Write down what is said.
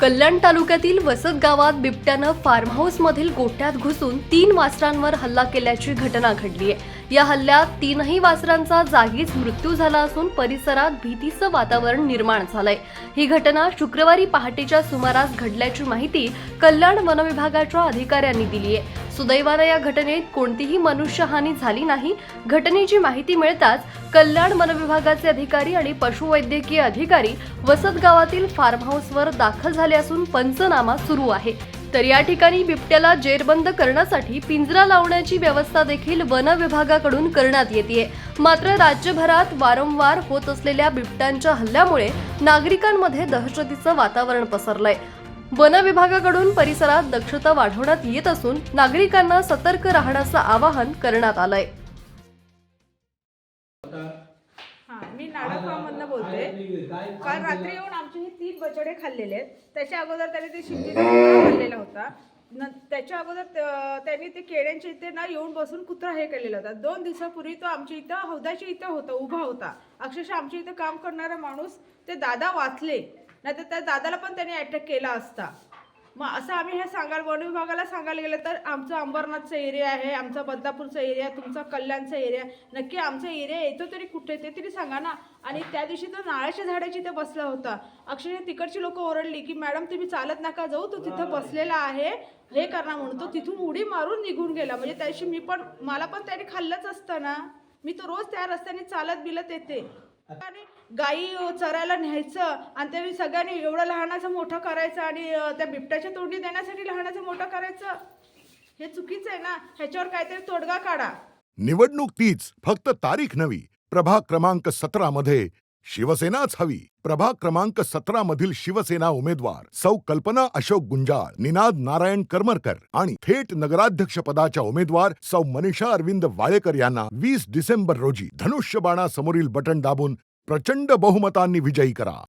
कल्याण तालुक्यातील वसत गावात बिबट्यानं फार्म हाऊसमधील गोठ्यात घुसून तीन वासरांवर हल्ला केल्याची घटना घडली आहे. या हल्ल्यात तीनही वासरांचा जागीच मृत्यू झाला असून परिसरात भीतीचं वातावरण निर्माण झालंय. ही घटना शुक्रवारी पहाटेच्या सुमारास घडल्याची माहिती कल्याण वनविभागाच्या अधिकाऱ्यांनी दिली आहे. सुदैवानं या घटनेत कोणतीही मनुष्यहानी झाली नाही. घटनेची माहिती मिळताच कल्याण वनविभागाचे अधिकारी आणि पशुवैद्यकीय अधिकारी वसत गावातील फार्म हाऊसवर दाखल झाले असून पंचनामा सुरू आहे. तर या ठिकाणी बिबट्याला जेरबंद करण्यासाठी पिंजरा लावण्याची व्यवस्था देखील वन विभागाकडून करण्यात येते मात्र राज्यभरात वारंवार होत असलेल्या बिबट्यांच्या हल्ल्यामुळे नागरिकांमध्ये दहशतीचं वातावरण पसरलंय. वन विभागाकडून परिसरात दक्षता वाढवण्यात येत असून नागरिकांना सतर्क राहण्याचं आवाहन करण्यात आलंय. मी नाडा बोलते. काल रात्री येऊन आमचे हे तीन बचडे खाल्लेले आहेत. त्याच्या अगोदर त्याने ते शिंदीचा खाल्लेला होता. न त्याच्या अगोदर त्यांनी ते केळ्यांच्या इथे ना येऊन बसून कुत्रा हे केलेला होता. दोन दिवसापूर्वी तो आमच्या इथं हौदाच्या इथं होता उभा होता. अक्षरशः आमच्या इथं काम करणारा माणूस ते दादा वाचले. नाहीतर त्या दादाला पण त्यांनी अटॅक केला असता. मग असं आम्ही हे सांगायला वन विभागाला सांगायला गेलं तर आमचं अंबरनाथचा एरिया आहे आमचा बदलापूरचा एरिया तुमचा कल्याणचा एरिया नक्की आमचा एरिया येतो तरी कुठे ते तरी सांगा ना. आणि त्या दिवशी तो नाळ्याच्या झाडाची इथे बसला होता. अक्षरशः तिकडची लोक ओरडली की मॅडम तुम्ही चालत नका जाऊ तो तिथं बसलेला आहे. हे करणार म्हणून. तो तिथून उडी मारून निघून गेला. म्हणजे त्या दिवशी मी पण मला पण त्याने खाल्लंच असतं ना. मी तर रोज त्या रस्त्याने चालत बिलत येते. आणि गाई चरायला न्यायचं आणि ते सगळ्यांनी एवढं लहानाचं मोठं करायचं आणि त्या बिबट्याच्या तोंडी देण्यासाठी लहानाचं मोठं करायचं? हे चुकीचं आहे ना. ह्याच्यावर काहीतरी तोडगा काढा. निवडणूक तीच फक्त तारीख नवी. प्रभाग क्रमांक सतरा मध्ये शिवसेनाच हवी. प्रभाग क्रमांक सतरा मधील शिवसेना उमेदवार सौ कल्पना अशोक गुंजाळ निनाद नारायण करमरकर आणि थेट नगराध्यक्ष पदाच्या उमेदवार सौ मनीषा अरविंद वाळेकर यांना वीस डिसेंबर रोजी धनुष्यबाणा समोरील बटन दाबून प्रचंड बहुमतांनी विजयी करा.